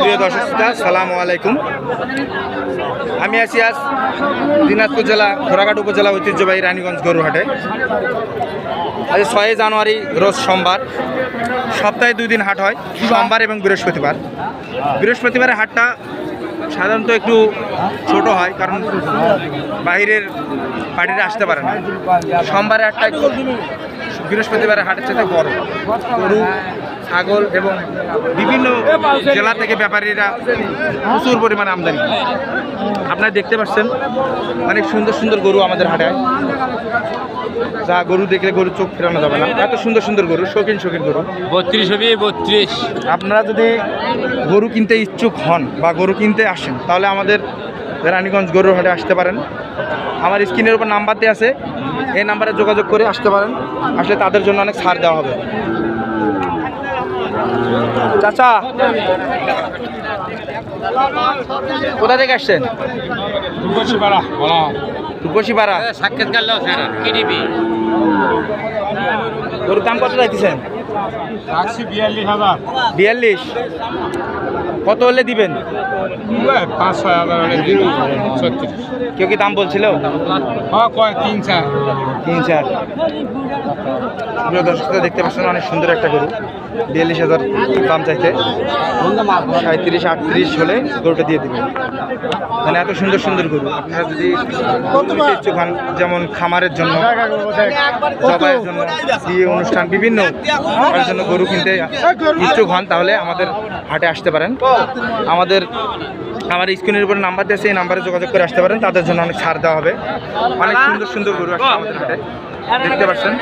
সুপ্রিয় দর্শক শ্রোতা, সালামু আলাইকুম। আমি আছি আজ দিনাজপুর জেলা, ঘোড়াঘাট উপজেলা ঐতিহ্যবাহী রানীগঞ্জ গরুহাটে। আজ ছয়ই জানুয়ারি, রোজ সোমবার। সপ্তাহে দুই দিন হাট হয়, সোমবার এবং বৃহস্পতিবার। বৃহস্পতিবারের হাটটা সাধারণত একটু ছোট হয়, কারণ বাইরের পার্টিরা আসতে পারে না। সোমবারের হাটটা একটু বৃহস্পতিবারের হাটের সাথে বড়। গরু ছাগল এবং বিভিন্ন জেলা থেকে ব্যাপারীরা প্রচুর পরিমাণে আমদানি। আপনারা দেখতে পাচ্ছেন অনেক সুন্দর সুন্দর গরু আমাদের হাটে। যা গরু দেখলে গরু চোখ ফেরানো যাবে না। এত সুন্দর সুন্দর গরু শৌখিন শৌখিন গরু। বত্রিশ হবে বত্রিশ। আপনারা যদি গরু কিনতে ইচ্ছুক হন বা গরু কিনতে আসেন তাহলে আমাদের রানীগঞ্জ গরুর হাটে আসতে পারেন। আমার স্ক্রিনের উপর নাম্বার দেওয়া আছে এই নাম্বারে যোগাযোগ করে আসতে পারেন। আসলে তাদের জন্য অনেক ছাড় দেওয়া হবে। চাচা। কোথা থেকে আসছেন? রূপসী সাক্ষাৎকার সাক্ষাৎ কাল কি দিবি গরুর দাম কত চাইতেছেন? রাখছি বিয়াল্লিশ কত হলে দিবেন? কেউ কি দাম বলছিল? হ্যাঁ কয় তিন চার। তিন চার। প্রিয় দর্শকরা দেখতে পাচ্ছেন অনেক সুন্দর একটা গরু। বিয়াল্লিশ হাজার দাম চাইতে। সাঁত্রিশ আটত্রিশ হলে গরুটা দিয়ে দেবেন। মানে এত সুন্দর সুন্দর গরু। আপনারা যদি ইচ্ছুক হন যেমন খামারের জন্য জবাইয়ের জন্য বিয়ে অনুষ্ঠান বিভিন্ন তার জন্য গরু কিনতে ইচ্ছুক হন, তাহলে আমাদের হাটে আসতে পারেন। আমাদের আমার স্ক্রিনের উপর নাম্বার দিয়েছে এই নাম্বারে যোগাযোগ করে আসতে পারেন। তাদের জন্য অনেক ছাড় দেওয়া হবে। অনেক সুন্দর সুন্দর গরু আসছে আমাদের হাটে। দেখতে পাচ্ছেন,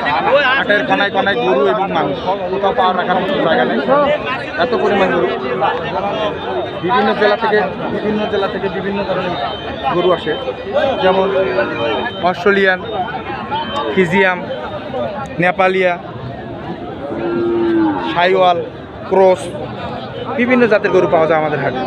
হাটের কনায় কনায় গরু এবং মানুষ কোথাও পাওয়া রাখার মতো জায়গা নেই। এত পরিমাণ গরু। বিভিন্ন জেলা থেকে, বিভিন্ন জেলা থেকে বিভিন্ন ধরনের গরু আসে। যেমন অস্ট্রেলিয়ান, ফিজিয়াম, নেপালিয়া সাইওয়াল ক্রস বিভিন্ন জাতের গরু পাওয়া যায় আমাদের হাটে।